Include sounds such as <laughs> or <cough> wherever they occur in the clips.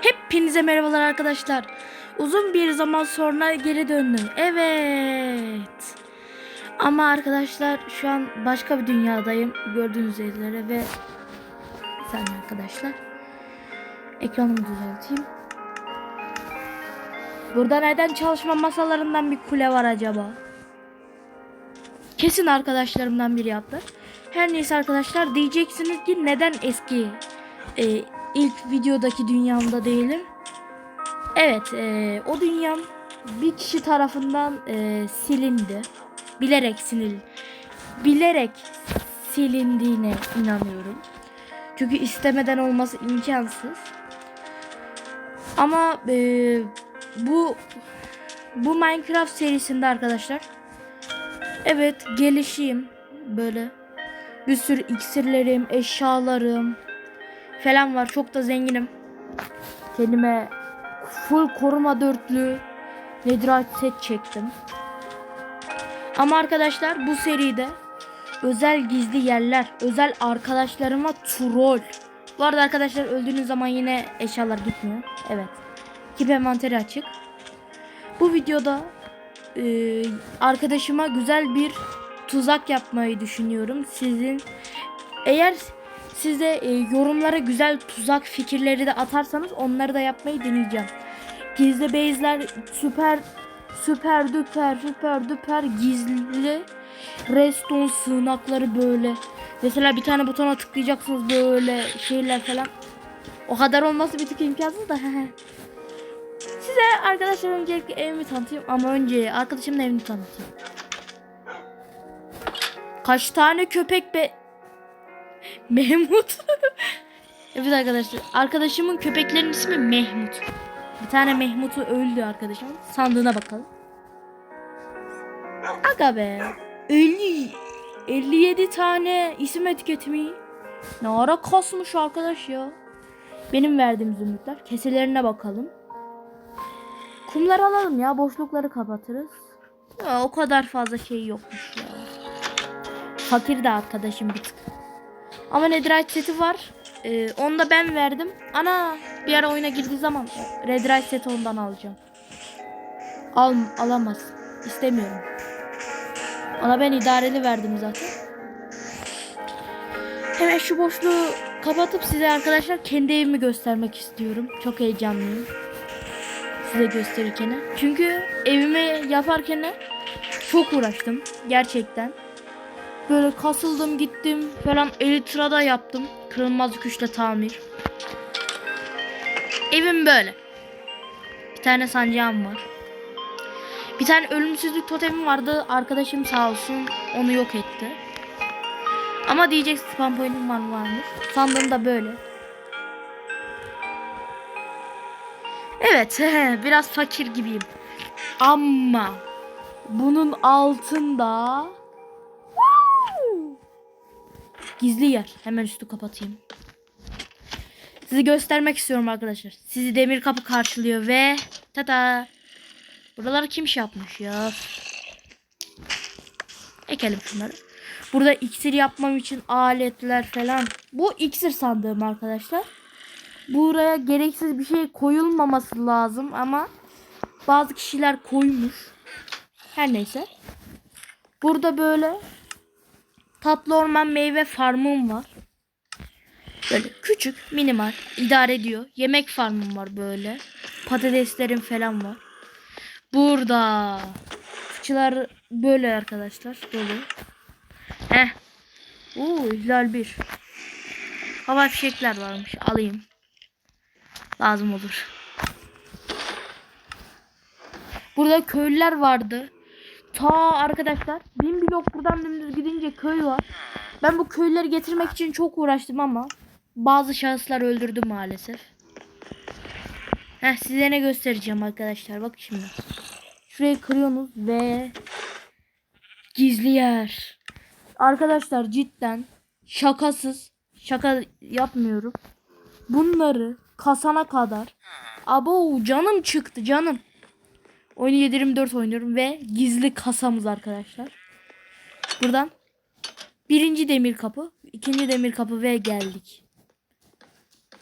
Hepinize merhabalar arkadaşlar. Uzun bir zaman sonra geri döndüm. Evet. Ama arkadaşlar şu an başka bir dünyadayım. Gördüğünüz üzere ve bir saniye arkadaşlar. Ekranımı düzelteyim. Burada neden çalışma masalarından bir kule var acaba? Kesin arkadaşlarımdan biri yaptı. Her neyse arkadaşlar diyeceksiniz ki neden eski e, ilk videodaki dünyamda değilim? Evet e, o dünyam bir kişi tarafından e, silindi. Bilerek silin bilerek silindiğine inanıyorum. Çünkü istemeden olması imkansız. Ama e, bu bu Minecraft serisinde arkadaşlar Evet gelişeyim böyle bir sürü iksirlerim, eşyalarım falan var. Çok da zenginim. Kendime full koruma dörtlü Netherite set çektim. Ama arkadaşlar bu seride özel gizli yerler, özel arkadaşlarıma troll. Bu arada arkadaşlar öldüğünüz zaman yine eşyalar gitmiyor. Evet. Kip envanteri açık. Bu videoda e, arkadaşıma güzel bir tuzak yapmayı düşünüyorum. Sizin eğer size e, yorumlara güzel tuzak fikirleri de atarsanız onları da yapmayı deneyeceğim. Gizli base'ler süper süper düper süper düper gizli reston sığınakları böyle. Mesela bir tane butona tıklayacaksınız böyle şeyler falan. O kadar olması bir tık imkansız da. <laughs> Size arkadaşlar öncelikle evimi tanıtayım ama önce arkadaşımın evini tanıtayım. Kaç tane köpek be... Mehmut. evet arkadaşlar. Arkadaşımın köpeklerin ismi Mehmut. Bir tane Mehmut'u öldü arkadaşım. Sandığına bakalım. Aga be. 50 57 tane isim etiketimi. Ne ara kasmış arkadaş ya. Benim verdiğim zümrütler. Keselerine bakalım. Kumları alalım ya. Boşlukları kapatırız. Ya, o kadar fazla şey yokmuş ya. Fakir de arkadaşım bir tık. Ama Netherite seti var. Ee, onu da ben verdim. Ana bir ara oyuna girdiği zaman Netherite seti ondan alacağım. Al, alamaz. İstemiyorum. Ona ben idareli verdim zaten. Hemen şu boşluğu kapatıp size arkadaşlar kendi evimi göstermek istiyorum. Çok heyecanlıyım. Size gösterirken. Çünkü evimi yaparken çok uğraştım. Gerçekten. Böyle kasıldım gittim falan elitrada yaptım. Kırılmaz güçle tamir. Evim böyle. Bir tane sancağım var. Bir tane ölümsüzlük totemim vardı. Arkadaşım sağ olsun onu yok etti. Ama diyecek spam point'im var mı varmış. Sandığım da böyle. Evet <laughs> biraz fakir gibiyim. Ama bunun altında gizli yer. Hemen üstü kapatayım. Sizi göstermek istiyorum arkadaşlar. Sizi demir kapı karşılıyor ve tata. Buraları kim şey yapmış ya? Ekelim şunları. Burada iksir yapmam için aletler falan. Bu iksir sandığım arkadaşlar. Buraya gereksiz bir şey koyulmaması lazım ama bazı kişiler koymuş. Her neyse. Burada böyle tatlı orman meyve farmım var. Böyle küçük, minimal, idare ediyor. Yemek farmım var böyle. Patateslerim falan var. Burada fıçılar böyle arkadaşlar. Böyle. Heh. Oo, ihlal bir. Hava fişekler varmış. Alayım. Lazım olur. Burada köylüler vardı. Ta arkadaşlar bin blok buradan dümdüz gidince köy var. Ben bu köyleri getirmek için çok uğraştım ama bazı şahıslar öldürdü maalesef. Heh, size ne göstereceğim arkadaşlar. Bak şimdi. Şurayı kırıyorsunuz ve gizli yer. Arkadaşlar cidden şakasız şaka yapmıyorum. Bunları kasana kadar abo canım çıktı canım. Oyunu 724 oynuyorum ve gizli kasamız arkadaşlar. Buradan birinci demir kapı, ikinci demir kapı ve geldik.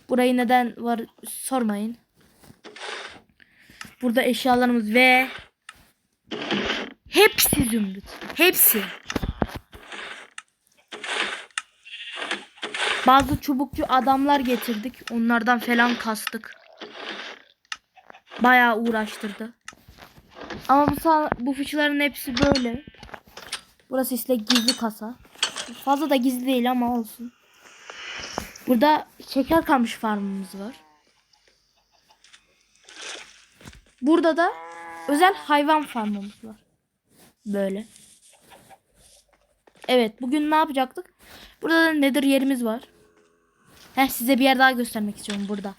Burayı neden var sormayın. Burada eşyalarımız ve hepsi zümrüt. Hepsi. Bazı çubukçu adamlar getirdik. Onlardan falan kastık. Bayağı uğraştırdı. Ama bu, sa- bu fıçıların hepsi böyle. Burası işte gizli kasa. Fazla da gizli değil ama olsun. Burada şeker kamış farmımız var. Burada da özel hayvan farmımız var. Böyle. Evet bugün ne yapacaktık? Burada da nedir yerimiz var. Heh, size bir yer daha göstermek istiyorum burada.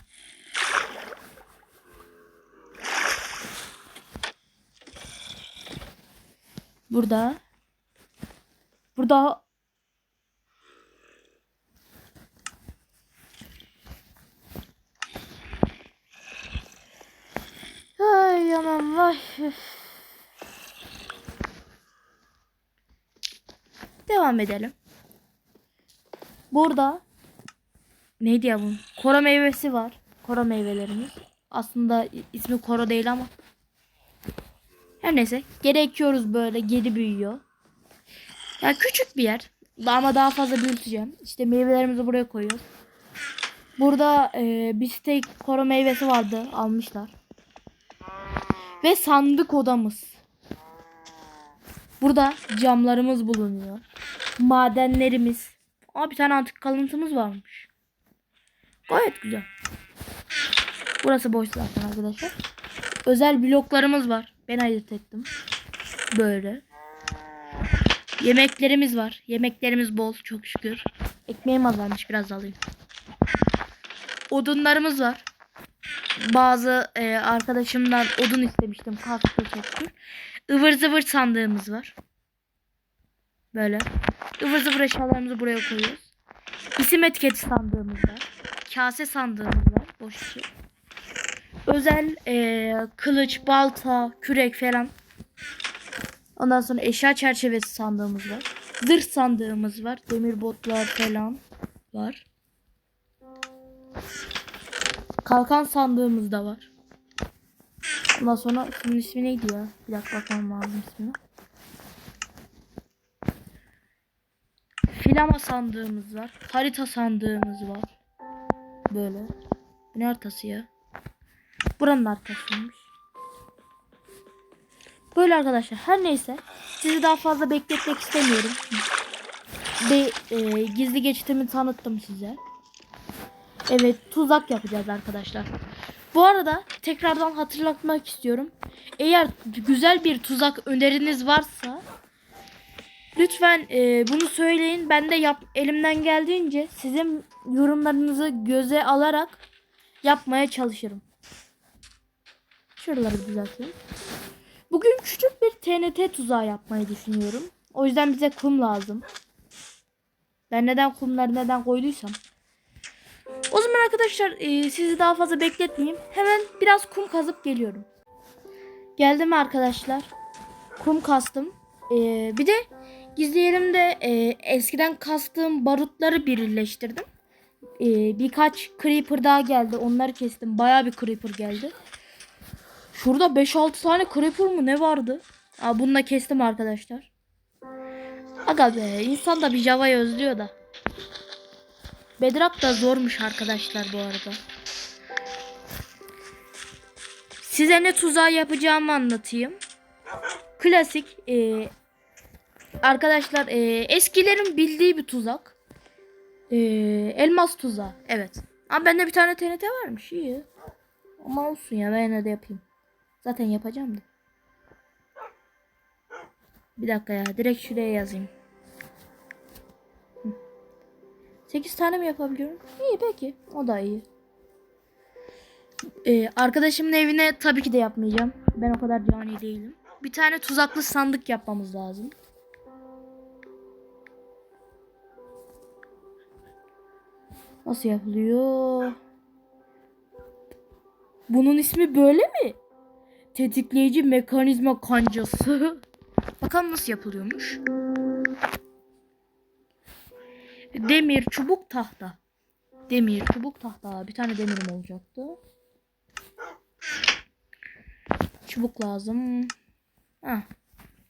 Burada. Burada Ay aman vay. Devam edelim. Burada neydi ya bu? Koro meyvesi var. Koro meyvelerimiz. Aslında ismi koro değil ama. Her neyse. Geri ekiyoruz böyle. Geri büyüyor. Ya küçük bir yer. Ama daha fazla büyüteceğim. İşte meyvelerimizi buraya koyuyoruz. Burada e, bir steak koro meyvesi vardı. Almışlar. Ve sandık odamız. Burada camlarımız bulunuyor. Madenlerimiz. Aa bir tane antik kalıntımız varmış. Gayet güzel. Burası boş zaten arkadaşlar. Özel bloklarımız var. Ben ayırt ettim. Böyle. Yemeklerimiz var. Yemeklerimiz bol çok şükür. Ekmeğim azalmış biraz alayım. Odunlarımız var bazı e, arkadaşımdan odun istemiştim. Kalk teşekkür. Ivır zıvır sandığımız var. Böyle. Ivır zıvır eşyalarımızı buraya koyuyoruz. İsim etiketi sandığımız var. Kase sandığımız var. Boş şey. Özel e, kılıç, balta, kürek falan. Ondan sonra eşya çerçevesi sandığımız var. Zırh sandığımız var. Demir botlar falan var. Kalkan sandığımız da var. Ondan sonra şunun ismi neydi ya? Bir dakika bakmam lazım ismini. Filama sandığımız var. Harita sandığımız var. Böyle. Bu ne haritası ya? Buranın haritasıymış. Böyle arkadaşlar. Her neyse. Sizi daha fazla bekletmek istemiyorum. Ve e, gizli geçitimi tanıttım size. Evet tuzak yapacağız arkadaşlar. Bu arada tekrardan hatırlatmak istiyorum. Eğer güzel bir tuzak öneriniz varsa lütfen e, bunu söyleyin. Ben de yap elimden geldiğince sizin yorumlarınızı göze alarak yapmaya çalışırım. Şuraları düzelteyim. Bugün küçük bir TNT tuzağı yapmayı düşünüyorum. O yüzden bize kum lazım. Ben neden kumları neden koyduysam. O zaman arkadaşlar e, sizi daha fazla bekletmeyeyim. Hemen biraz kum kazıp geliyorum. Geldim arkadaşlar. Kum kastım. E, bir de gizli yerimde e, eskiden kastığım barutları birleştirdim. E, birkaç creeper daha geldi. Onları kestim. Baya bir creeper geldi. Şurada 5-6 tane creeper mı ne vardı? Aa, bunu da kestim arkadaşlar. Aga be insan da bir Java'yı özlüyor da. Bedrock da zormuş arkadaşlar bu arada. Size ne tuzağı yapacağımı anlatayım. Klasik e, arkadaşlar e, eskilerin bildiği bir tuzak. E, elmas tuzağı. Evet. Ama bende bir tane TNT varmış. iyi. Ama olsun ya ben de yapayım. Zaten yapacağım da. Bir dakika ya direkt şuraya yazayım. 8 tane mi yapabiliyorum? İyi peki. O da iyi. Ee, arkadaşımın evine tabii ki de yapmayacağım. Ben o kadar cani değilim. Bir tane tuzaklı sandık yapmamız lazım. Nasıl yapılıyor? Bunun ismi böyle mi? Tetikleyici mekanizma kancası. <laughs> Bakalım nasıl yapılıyormuş. Demir, çubuk, tahta. Demir, çubuk, tahta. Bir tane demirim olacaktı. Çubuk lazım. Ha,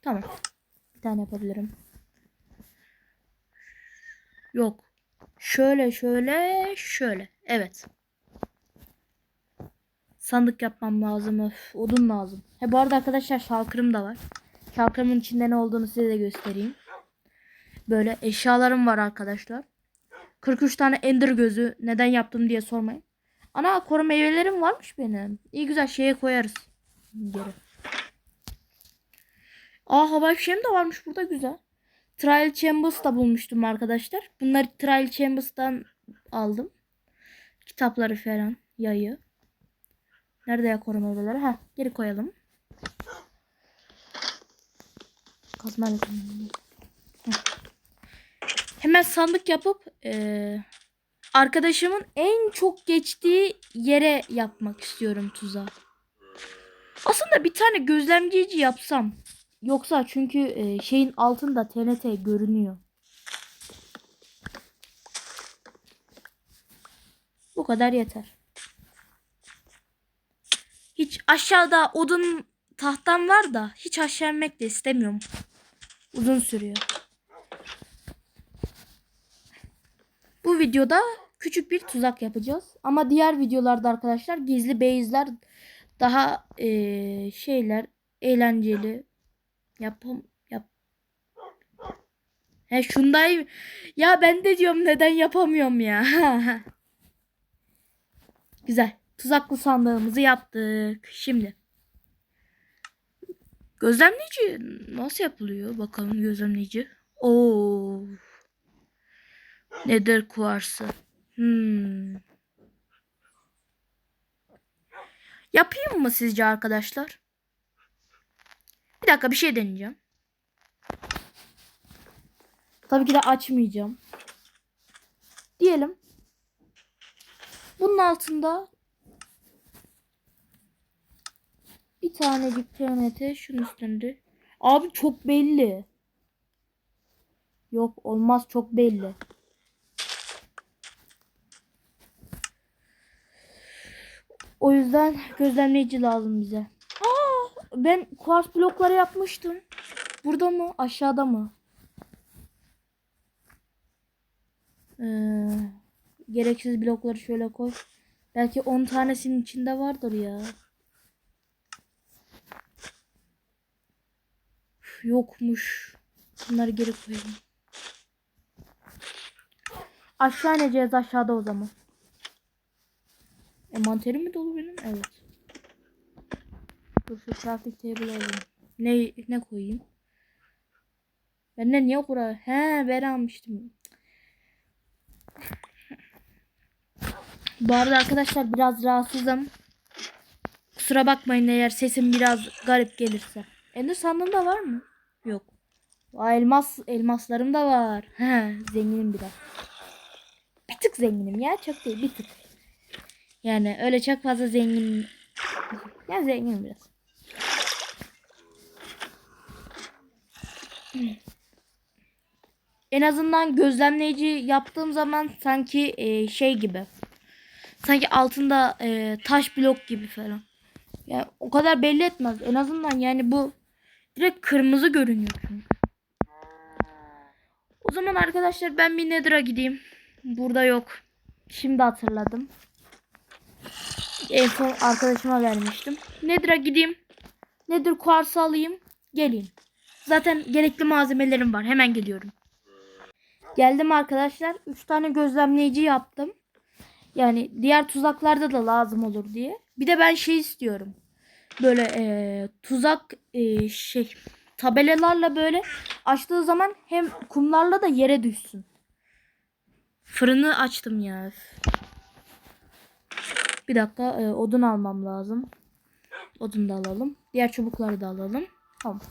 tamam. Bir tane yapabilirim. Yok. Şöyle şöyle şöyle. Evet. Sandık yapmam lazım. Öf, odun lazım. He bu arada arkadaşlar şalkırım da var. Şalkırımın içinde ne olduğunu size de göstereyim. Böyle eşyalarım var arkadaşlar. 43 tane ender gözü neden yaptım diye sormayın. Ana koru meyvelerim varmış benim. İyi güzel şeye koyarız. Geri. Aa hava fişeğim de varmış burada güzel. Trial Chambers da bulmuştum arkadaşlar. Bunları Trial Chambers'tan aldım. Kitapları falan. Yayı. Nerede ya koru meyveleri? Ha geri koyalım. Kazma. Hemen sandık yapıp eee, arkadaşımın en çok geçtiği yere yapmak istiyorum tuzağı. Aslında bir tane gözlemleyici yapsam. Yoksa çünkü e, şeyin altında TNT görünüyor. Bu kadar yeter. Hiç aşağıda odun tahtam var da hiç aşağı inmek de istemiyorum. Uzun sürüyor. Bu videoda küçük bir tuzak yapacağız. Ama diğer videolarda arkadaşlar gizli base'ler daha eee, şeyler eğlenceli yapım yap. He şundayım. Ya ben de diyorum neden yapamıyorum ya. <laughs> Güzel. Tuzaklı sandığımızı yaptık. Şimdi. Gözlemleyici nasıl yapılıyor? Bakalım gözlemleyici. Oo. Nether kuarsı. Hmm. Yapayım mı sizce arkadaşlar? Bir dakika bir şey deneyeceğim. Tabii ki de açmayacağım. Diyelim. Bunun altında bir tanecik TNT şunun üstünde. Abi çok belli. Yok olmaz çok belli. O yüzden gözlemleyici lazım bize. Aa, ben kuars blokları yapmıştım. Burada mı? Aşağıda mı? Ee, gereksiz blokları şöyle koy. Belki 10 tanesinin içinde vardır ya. Yokmuş. Bunları geri koyalım. Aşağı ineceğiz aşağıda o zaman. Envanterim mi dolu benim? Evet. Dur şu crafting table alayım. Ne, ne koyayım? Benden niye kura? He ben almıştım. Bu arada arkadaşlar biraz rahatsızım. Kusura bakmayın eğer sesim biraz garip gelirse. Ender sandığında var mı? Yok. Elmas elmaslarım da var. Zenginim biraz. Bir tık zenginim ya çok değil bir tık. Yani öyle çok fazla zengin. Ya zengin biraz. En azından gözlemleyici yaptığım zaman sanki e, şey gibi. Sanki altında e, taş blok gibi falan. Yani o kadar belli etmez. En azından yani bu direkt kırmızı görünüyor çünkü. O zaman arkadaşlar ben bir Nether'a gideyim. Burada yok. Şimdi hatırladım. En son arkadaşıma vermiştim. Nether'a gideyim. Nether kuarsı alayım. Geleyim. Zaten gerekli malzemelerim var. Hemen geliyorum. Geldim arkadaşlar. 3 tane gözlemleyici yaptım. Yani diğer tuzaklarda da lazım olur diye. Bir de ben şey istiyorum. Böyle eee, tuzak eee, şey tabelalarla böyle açtığı zaman hem kumlarla da yere düşsün. Fırını açtım ya. Bir dakika e, odun almam lazım. Odun da alalım. Diğer çubukları da alalım. Tamam.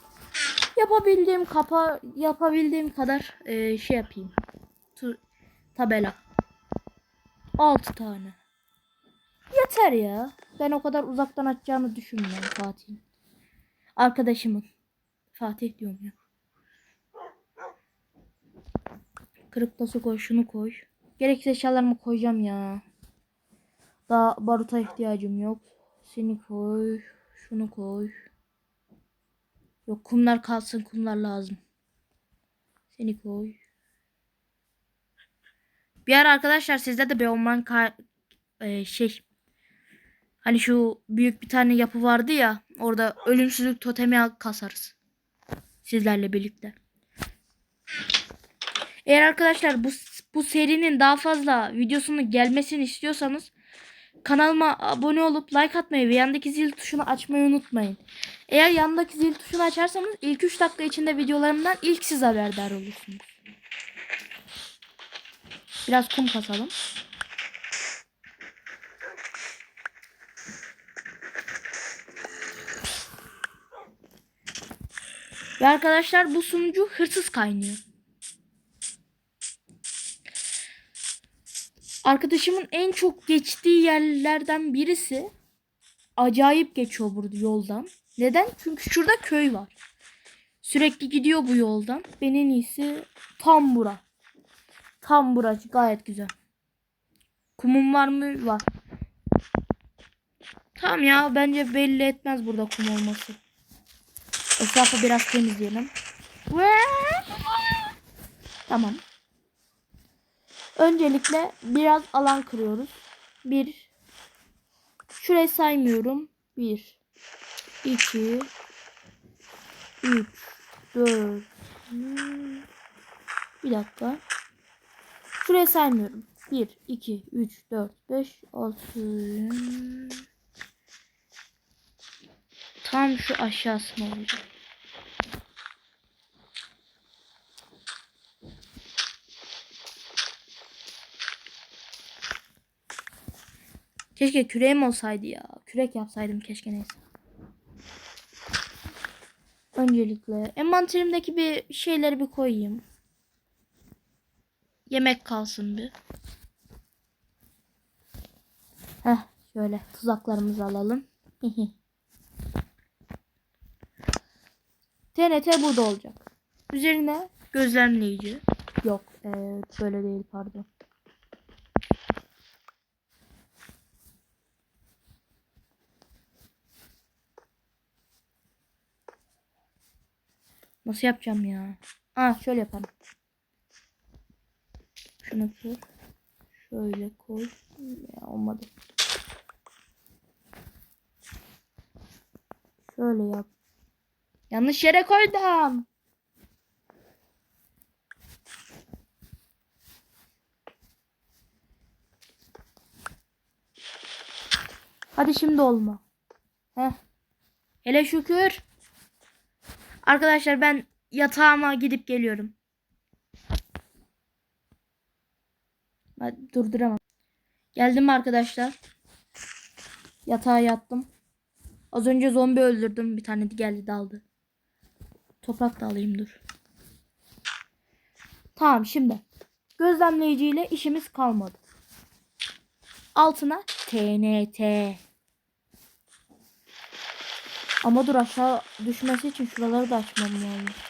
Yapabildiğim kapa yapabildiğim kadar e, şey yapayım. Tu, tabela. 6 tane. Yeter ya. Ben o kadar uzaktan açacağını düşünmüyorum Fatih'in. Arkadaşımın. Fatih diyorum ya. Kırık da su koy, şunu koy. Gerekli eşyalarımı koyacağım ya. Daha baruta ihtiyacım yok. Seni koy. Şunu koy. Yok kumlar kalsın kumlar lazım. Seni koy. Bir ara arkadaşlar sizde de bir orman ka- e, şey hani şu büyük bir tane yapı vardı ya orada ölümsüzlük totemi kasarız. Sizlerle birlikte. Eğer arkadaşlar bu bu serinin daha fazla videosunun gelmesini istiyorsanız kanalıma abone olup like atmayı ve yandaki zil tuşunu açmayı unutmayın. Eğer yandaki zil tuşunu açarsanız ilk 3 dakika içinde videolarımdan ilk siz haberdar olursunuz. Biraz kum kasalım. Ve arkadaşlar bu sunucu hırsız kaynıyor. Arkadaşımın en çok geçtiği yerlerden birisi acayip geçiyor burada yoldan. Neden? Çünkü şurada köy var. Sürekli gidiyor bu yoldan. Ben en iyisi tam bura. Tam burası gayet güzel. Kumum var mı? Var. Tamam ya bence belli etmez burada kum olması. Etrafı biraz temizleyelim. Tamam. Öncelikle biraz alan kırıyoruz. Bir. Şurayı saymıyorum. Bir. iki, Üç. Dört. Bir dakika. Şurayı saymıyorum. 1, 2, 3, 4, 5, 6. Tam şu aşağısına olacak. Keşke küreğim olsaydı ya. Kürek yapsaydım keşke neyse. Öncelikle envanterimdeki bir şeyleri bir koyayım. Yemek kalsın bir. Heh şöyle tuzaklarımızı alalım. TNT burada olacak. Üzerine gözlemleyici. Yok evet böyle değil pardon. Nasıl yapacağım ya? Ah şöyle yapalım. Şunu kır. Şöyle koy. Ya, olmadı. Şöyle yap. Yanlış yere koydum. Hadi şimdi olma. Heh. Hele şükür. Arkadaşlar ben yatağıma gidip geliyorum. Ben durduramam. Geldim arkadaşlar? Yatağa yattım. Az önce zombi öldürdüm. Bir tane geldi daldı. Toprak da alayım dur. Tamam şimdi. Gözlemleyiciyle işimiz kalmadı. Altına TNT. Ama dur aşağı düşmesi için şuraları da açmam lazım.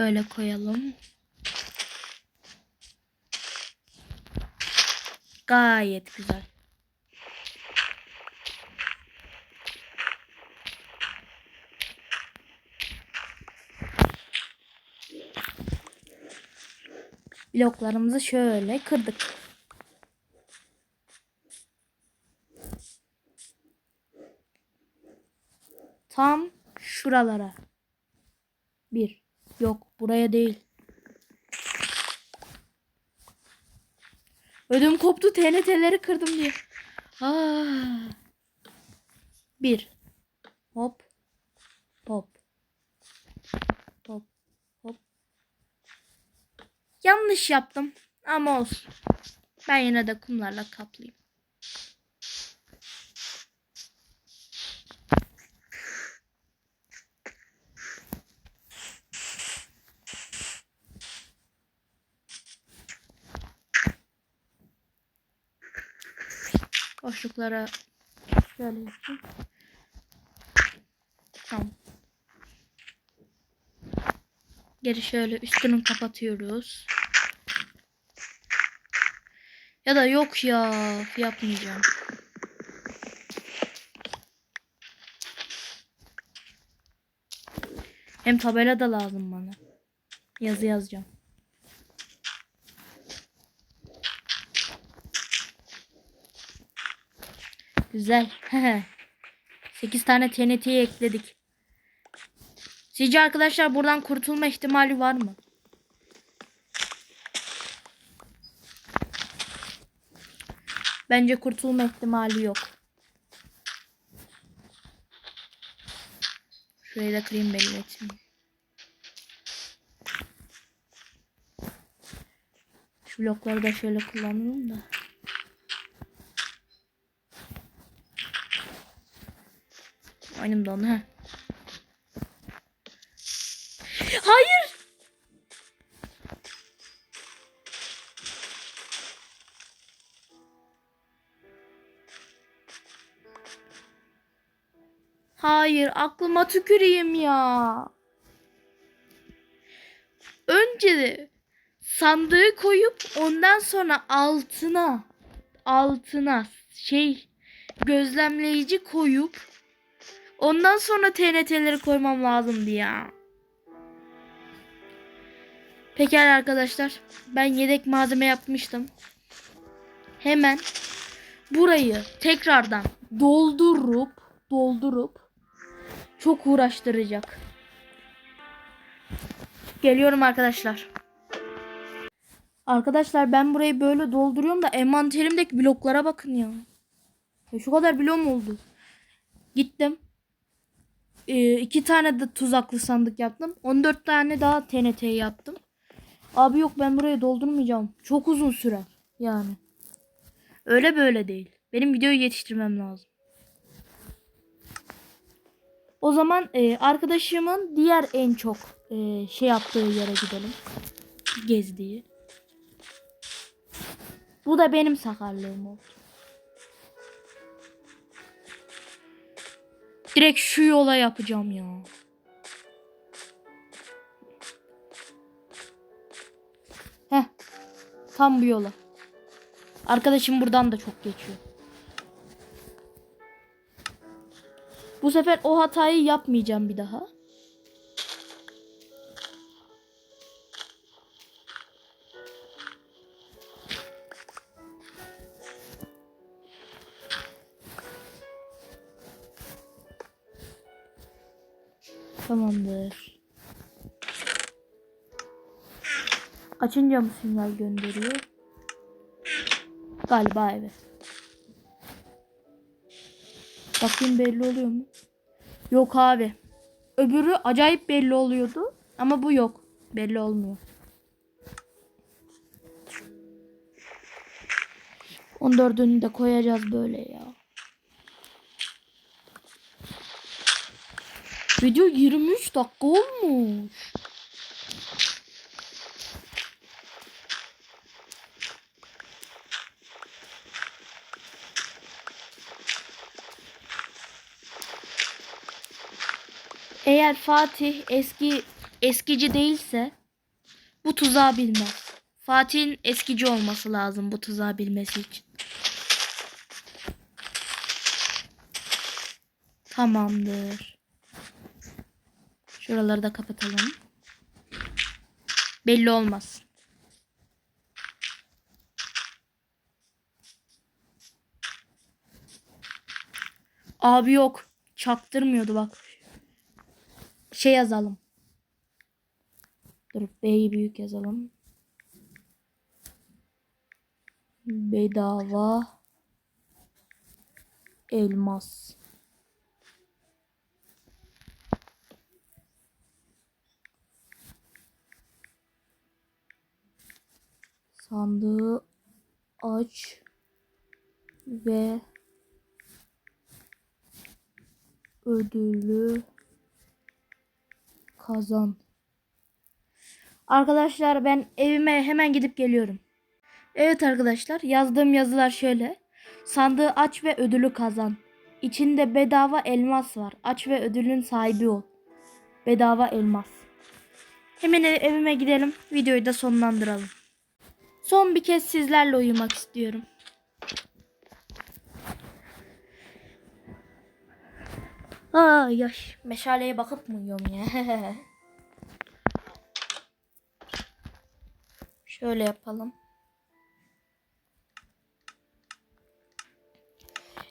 Şöyle koyalım. Gayet güzel. Bloklarımızı şöyle kırdık. Tam şuralara. Bir. Yok buraya değil. Ödüm koptu TNT'leri kırdım diye. Aa. Bir. Hop. Hop. Hop. Hop. Yanlış yaptım. Ama olsun. Ben yine de kumlarla kaplayayım. Boşluklara şöyle yapayım. Tamam. Geri şöyle üstünü kapatıyoruz. Ya da yok ya yapmayacağım. Hem tabela da lazım bana. Yazı yazacağım. Güzel. <laughs> 8 tane TNT'yi ekledik. Sizce arkadaşlar buradan kurtulma ihtimali var mı? Bence kurtulma ihtimali yok. Şurayı da kırayım belli. Şu blokları da şöyle kullanalım da. Aynım da onu he. Hayır. Hayır, aklıma tüküreyim ya. Önce sandığı koyup ondan sonra altına altına şey gözlemleyici koyup ondan sonra TNT'leri koymam lazımdı ya. Pekala arkadaşlar. Ben yedek malzeme yapmıştım. Hemen burayı tekrardan doldurup doldurup çok uğraştıracak. Geliyorum arkadaşlar. Arkadaşlar ben burayı böyle dolduruyorum da envanterimdeki bloklara bakın ya. ya şu kadar bloğum oldu. Gittim. Ee, iki tane de tuzaklı sandık yaptım. 14 tane daha TNT yaptım. Abi yok ben burayı doldurmayacağım. Çok uzun süre yani. Öyle böyle değil. Benim videoyu yetiştirmem lazım. O zaman e, arkadaşımın diğer en çok e, şey yaptığı yere gidelim. Gezdiği. Bu da benim sakarlığım oldu. Direkt şu yola yapacağım ya. Heh. Tam bu yola. Arkadaşım buradan da çok geçiyor. Bu sefer o hatayı yapmayacağım bir daha. Açınca mı sinyal gönderiyor? Galiba evet. Bakayım belli oluyor mu? Yok abi. Öbürü acayip belli oluyordu. Ama bu yok. Belli olmuyor. 14'ünü de koyacağız böyle ya. Video 23 dakika olmuş. Eğer Fatih eski eskici değilse bu tuzağı bilmez. Fatih'in eskici olması lazım bu tuzağı bilmesi için. Tamamdır. Şuraları da kapatalım. Belli olmaz. Abi yok. Çaktırmıyordu bak. Şey yazalım. Dur B'yi büyük yazalım. Bedava elmas. Sandığı aç ve ödülü kazan. Arkadaşlar ben evime hemen gidip geliyorum. Evet arkadaşlar yazdığım yazılar şöyle. Sandığı aç ve ödülü kazan. İçinde bedava elmas var. Aç ve ödülün sahibi ol. Bedava elmas. Hemen ev- evime gidelim. Videoyu da sonlandıralım. Son bir kez sizlerle uyumak istiyorum. Ay yaş. Meşaleye bakıp mı uyuyorum ya? <laughs> Şöyle yapalım.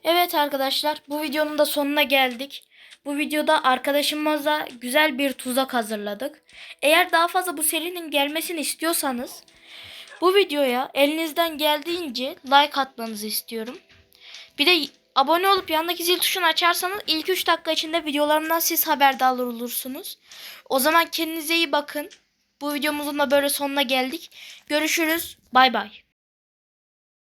Evet arkadaşlar bu videonun da sonuna geldik. Bu videoda arkadaşımıza güzel bir tuzak hazırladık. Eğer daha fazla bu serinin gelmesini istiyorsanız bu videoya elinizden geldiğince like atmanızı istiyorum. Bir de abone olup yanındaki zil tuşunu açarsanız ilk 3 dakika içinde videolarımdan siz haberdar olursunuz. O zaman kendinize iyi bakın. Bu videomuzun da böyle sonuna geldik. Görüşürüz. Bay bay.